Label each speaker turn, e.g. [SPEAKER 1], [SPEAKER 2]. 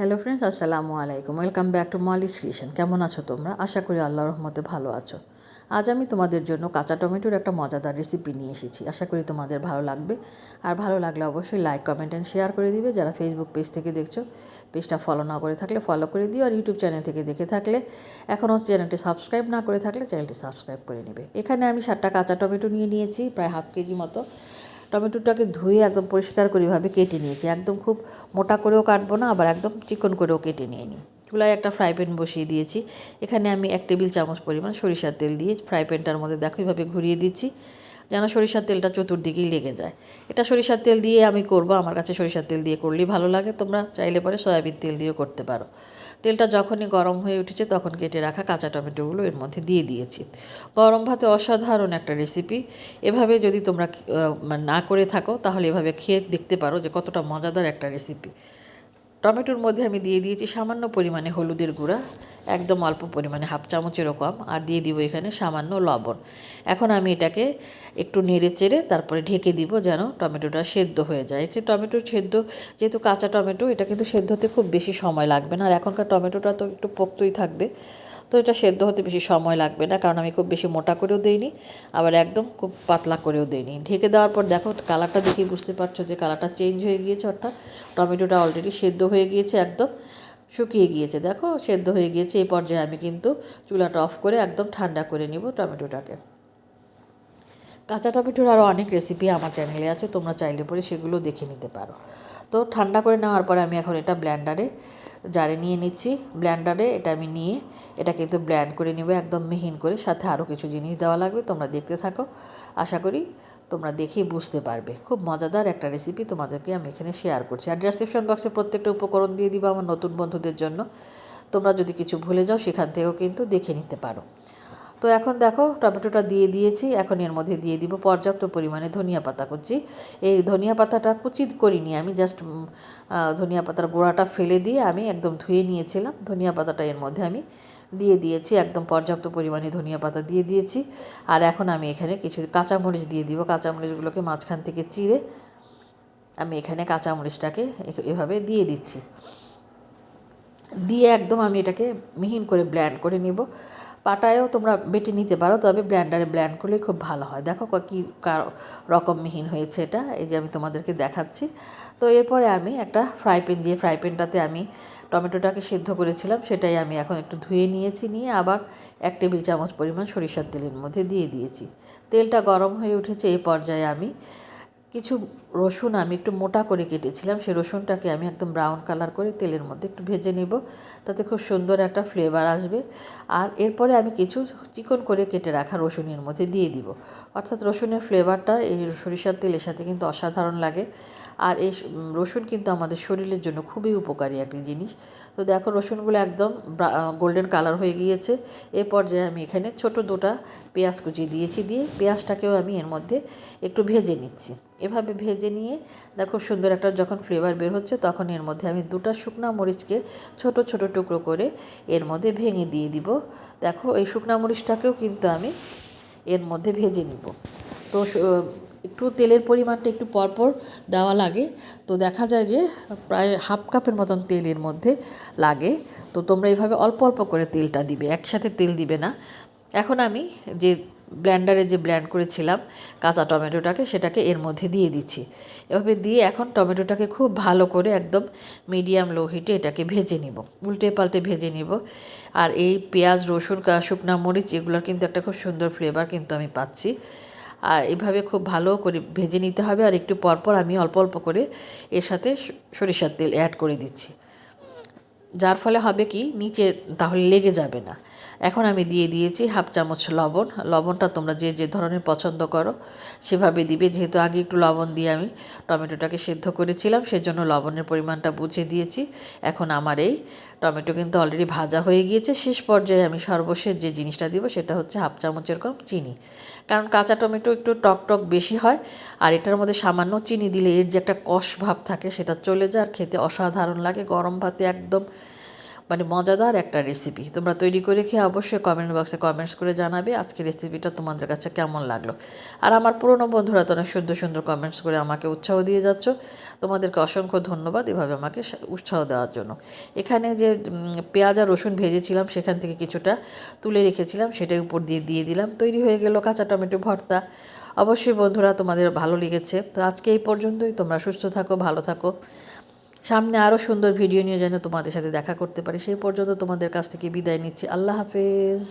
[SPEAKER 1] Hello friends আসসালামু আলাইকুম। Welcome back to Molly's creation কেমন আছো তোমরা? আশা করি আল্লাহ রহমতে ভালো আছো। আজ আমি তোমাদের জন্য কাঁচা টমেটোর একটা মজাদার রেসিপি নিয়ে এসেছি। আশা করি তোমাদের ভালো লাগবে। আর ভালো লাগলে অবশ্যই লাইক কমেন্ট অ্যান্ড শেয়ার করে দিবে। যারা ফেসবুক পেজ থেকে দেখছ পেজটা ফলো না করে থাকলে ফলো করে দিও। আর ইউটিউব চ্যানেল থেকে দেখে থাকলে, এখনও চ্যানেলটি সাবস্ক্রাইব না করে থাকলে চ্যানেলটি সাবস্ক্রাইব করে নেবে। এখানে আমি সাতটা কাঁচা টমেটো নিয়ে নিয়েছি, প্রায় হাফ কেজি মতো। টমেটোটাকে ধুয়ে একদম পরিষ্কার করে এভাবে কেটে নিয়েছি। একদম খুব মোটা করেও কাটবো না, আবার একদম চিকন করেও কেটে নিয়ে নিই। চুলায় একটা ফ্রাই প্যান বসিয়ে দিয়েছি। এখানে আমি এক টেবিল চামচ পরিমাণ সরিষার তেল দিয়ে ফ্রাই প্যানটার মধ্যে দেখো এইভাবে ঘুরিয়ে দিচ্ছি, যেন সরিষার তেলটা চতুর্দিকেই লেগে যায়। এটা সরিষার তেল দিয়ে আমি করব, আমার কাছে সরিষার তেল দিয়ে করলেই ভালো লাগে, তোমরা চাইলে পরে সয়াবিন তেল দিয়েও করতে পারো। তেলটা যখনই গরম হয়ে উঠেছে তখন কেটে রাখা কাঁচা টমেটোগুলো এর মধ্যে দিয়ে দিয়েছি। গরম ভাতে অসাধারণ একটা রেসিপি। এভাবে যদি তোমরা না করে থাকো তাহলে এভাবে খেয়ে দেখতে পারো যে কতটা মজাদার একটা রেসিপি। টমেটোর মধ্যে আমি দিয়ে দিয়েছি সামান্য পরিমাণে হলুদের গুঁড়া, একদম অল্প পরিমাণে হাফ চামচেরও কম, আর দিয়ে দিব এখানে সামান্য লবণ। এখন আমি এটাকে একটু নেড়ে চেড়ে তারপরে ঢেকে দিব যেন টমেটোটা সেদ্ধ হয়ে যায়। এতে টমেটো সেদ্ধ, যেহেতু কাঁচা টমেটো, এটা কিন্তু সেদ্ধ হতে খুব বেশি সময় লাগবে না, আর এখনকার টমেটোটা তো একটু পোক্তই থাকবে। তো এটা সেদ্ধ হতে বেশি সময় লাগবে না, কারণ আমি খুব বেশি মোটা করেও দিইনি, আবার একদম খুব পাতলা করেও দিইনি। ঢেকে দেওয়ার পর দেখো, কালারটা দেখে বুঝতে পারছ যে কালারটা চেঞ্জ হয়ে গিয়েছে, অর্থাৎ টমেটোটা অলরেডি সেদ্ধ হয়ে গিয়েছে, একদম শুকিয়ে গিয়েছে। দেখো, সেদ্ধ হয়ে গিয়েছে এই পর্যায়ে আমি কিন্তু চুলাটা অফ করে একদম ঠান্ডা করে নিব টমেটোটাকে। কাঁচা টমেটোর আরও অনেক রেসিপি আমার চ্যানেলে আছে, তোমরা চাইলে পরে সেগুলো দেখে নিতে পারো। তো ঠান্ডা করে নেওয়ার পরে আমি এখন এটা ব্ল্যান্ডারে জারে নিয়ে নিচ্ছি। ব্ল্যান্ডারে এটা আমি নিয়ে এটা কিন্তু ব্ল্যান্ড করে নেব, একদম মিহিন করে, সাথে আরও কিছু জিনিস দেওয়া লাগবে, তোমরা দেখতে থাকো। আশা করি তোমরা দেখেই বুঝতে পারবে। খুব মজাদার একটা রেসিপি তোমাদেরকে আমি এখানে শেয়ার করছি। আর ডিসক্রিপশন বক্সে প্রত্যেকটা উপকরণ দিয়ে দিব আমার নতুন বন্ধুদের জন্য। তোমরা যদি কিছু ভুলে যাও, সেখান থেকেও কিন্তু দেখে নিতে পারো। তো এখন দেখো টমেটোটা দিয়ে দিয়েছি, এখন এর মধ্যে দিয়ে দিব পর্যাপ্ত পরিমাণে ধনিয়া পাতা কুচি। এই ধনিয়া পাতাটা কুচিত করিনি আমি জাস্ট ধনিয়া পাতার গোড়াটা ফেলে দিয়ে আমি একদম ধুয়ে নিয়েছিলাম। ধনিয়া পাতাটা এর মধ্যে আমি দিয়ে দিয়েছি, একদম পর্যাপ্ত পরিমাণে ধনিয়া পাতা দিয়ে দিয়েছি। আর এখন আমি এখানে কিছু কাঁচামরিচ দিয়ে দিব, কাঁচামরিচগুলোকে মাঝখান থেকে চিড়ে আমি এখানে কাঁচামরিচটাকে এভাবে দিয়ে দিচ্ছি। দিয়ে একদম আমি এটাকে মিহিন করে ব্ল্যান্ড করে নিব। পাটায়ও তোমরা বেটে নিতে পারো, তবে ব্ল্যান্ডারে ব্ল্যান্ড করলে খুব ভালো হয়। দেখো কী রকম মিহিন হয়েছে এটা, এই যে আমি তোমাদেরকে দেখাচ্ছি। তো এরপরে আমি একটা ফ্রাই প্যান দিয়ে, ফ্রাই প্যানটাতে আমি টমেটোটাকে সিদ্ধ করেছিলাম, সেটাই আমি এখন একটু ধুয়ে নিয়েছি, নিয়ে আবার এক টেবিল চামচ পরিমাণ সরিষার তেলের মধ্যে দিয়ে দিয়েছি। তেলটা গরম হয়ে উঠেছে এই পর্যায়ে আমি কিছু রসুন আমি একটু মোটা করে কেটেছিলাম সেই রসুনটাকে আমি একদম ব্রাউন কালার করে তেলের মধ্যে একটু ভেজে নিব, তাতে খুব সুন্দর একটা ফ্লেভার আসবে। আর এরপরে আমি কিছু চিকন করে কেটে রাখা রসুনের মধ্যে দিয়ে দিব। অর্থাৎ রসুনের ফ্লেভারটা এই সরিষার তেলের সাথে কিন্তু অসাধারণ লাগে। আর এই রসুন কিন্তু আমাদের শরীরের জন্য খুবই উপকারী একটি জিনিস। তো দেখো রসুনগুলো একদম গোল্ডেন কালার হয়ে গিয়েছে। এ পর্যায়ে আমি এখানে ছোট দুটা পেঁয়াজ কুচি দিয়েছি, দিয়ে পেঁয়াজটাকেও আমি এর মধ্যে একটু ভেজে নিচ্ছি। এভাবে ভেজে নিয়ে, দেখো সুন্দর একটা যখন ফ্লেভার বের হচ্ছে তখন এর মধ্যে আমি দুটা শুকনা মরিচকে ছোট ছোট টুকরো করে এর মধ্যে ভেঙে দিয়ে দিব। দেখো এই শুকনা মরিচটাকেও কিন্তু আমি এর মধ্যে ভেজে নিব। তো একটু তেলের পরিমাণটা একটু পরপর দেওয়া লাগে। তো দেখা যায় যে প্রায় হাফ কাপের মতন তেল এর মধ্যে লাগে। তো তোমরা এইভাবে অল্প অল্প করে তেলটা দিবে, একসাথে তেল দিবে না। এখন আমি যে ব্ল্যান্ডারে যে ব্ল্যান্ড করেছিলাম কাঁচা টমেটোটাকে, সেটাকে এর মধ্যে দিয়ে দিচ্ছি। এভাবে দিয়ে এখন টমেটোটাকে খুব ভালো করে একদম মিডিয়াম লো হিটে এটাকে ভেজে নিব। উল্টে পাল্টে ভেজে নিব। আর এই পেঁয়াজ, রসুন শুকনা মরিচ, এগুলোর কিন্তু একটা খুব সুন্দর ফ্লেভার কিন্তু আমি পাচ্ছি। আর এভাবে খুব ভালো করে ভেজে নিতে হবে। আর একটু পরপর আমি অল্প অল্প করে এর সাথে সরিষার তেল অ্যাড করে দিচ্ছি। যার ফলে হবে কি, নিচে তাহলে লেগে যাবে না। এখন আমি দিয়ে দিয়েছি হাফ চামচ লবণ। লবণটা তোমরা যে যে ধরনের পছন্দ করো, সেভাবে দিবে। যেহেতু আগে একটু লবণ দিয়ে আমি টমেটোটাকে সেদ্ধ করেছিলাম, সেজন্য লবণের পরিমাণটা বুঝে দিয়েছি। এখন আমার এই টমেটো কিন্তু অলরেডি ভাজা হয়ে গিয়েছে। শেষ পর্যায়ে আমি সর্বশেষ যে জিনিসটা দিব, সেটা হচ্ছে হাফ চামচের কম চিনি। কারণ কাঁচা টমেটো একটু টক টক বেশি হয়, আর এটার মধ্যে সামান্য চিনি দিলে এর যে একটা কষ ভাব থাকে, সেটা চলে যায়, আর খেতে অসাধারণ লাগে। গরম ভাতে একদম মানে মজাদার একটা রেসিপি তোমরা তৈরি করে খেয়ে অবশ্যই কমেন্ট বক্সে কমেন্টস করে জানাবে আজকে রেসিপিটা তোমাদের কাছে কেমন লাগল। আর আমার পুরনো বন্ধুরা তো অনেক সুন্দর সুন্দর কমেন্টস করে আমাকে উৎসাহ দিয়ে যাচ্ছ। তোমাদেরকে অসংখ্য ধন্যবাদ এভাবে আমাকে উৎসাহ দেওয়ার জন্য। এখানে যে পেঁয়াজ আর রসুন ভেজেছিলাম সেখান থেকে কিছুটা তুলে রেখেছিলাম, সেটাই উপর দিয়ে দিয়ে দিলাম। তৈরি হয়ে গেল কাঁচা টমেটো ভর্তা। অবশ্যই বন্ধুরা তোমাদের ভালো লেগেছে। তো আজকে এই পর্যন্তই। তোমরা সুস্থ থাকো, ভালো থাকো। সামনে আরও সুন্দর ভিডিও নিয়ে যেন তোমাদের সাথে দেখা করতে পারি। সেই পর্যন্ত তোমাদের কাছ থেকে বিদায় নিচ্ছি। আল্লাহ হাফেজ।